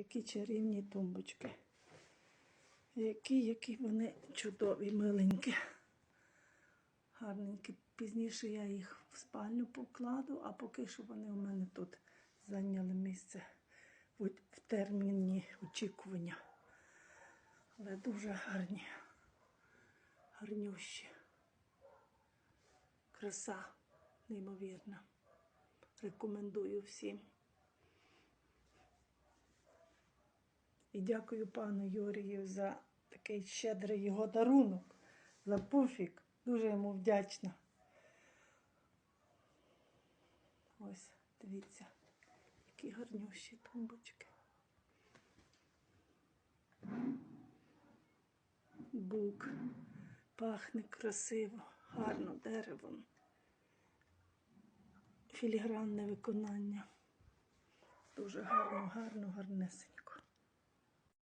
які чарівні тумбочки. Які, які вони чудові, миленькі. Гарненькі. Пізніше я їх в спальню покладу, а поки що вони у мене тут зайняли місце в, терміні очікування. Але дуже гарні, гарнющі. Краса неймовірна. Рекомендую всім. І дякую пану Юрію за такий щедрий його дарунок, за пуфік. Дуже йому вдячна. Ось, дивіться, які гарнющі тумбочки. Бук. Пахне красиво, гарно деревом. Філігранне виконання. Дуже гарно, гарно, гарнесенько.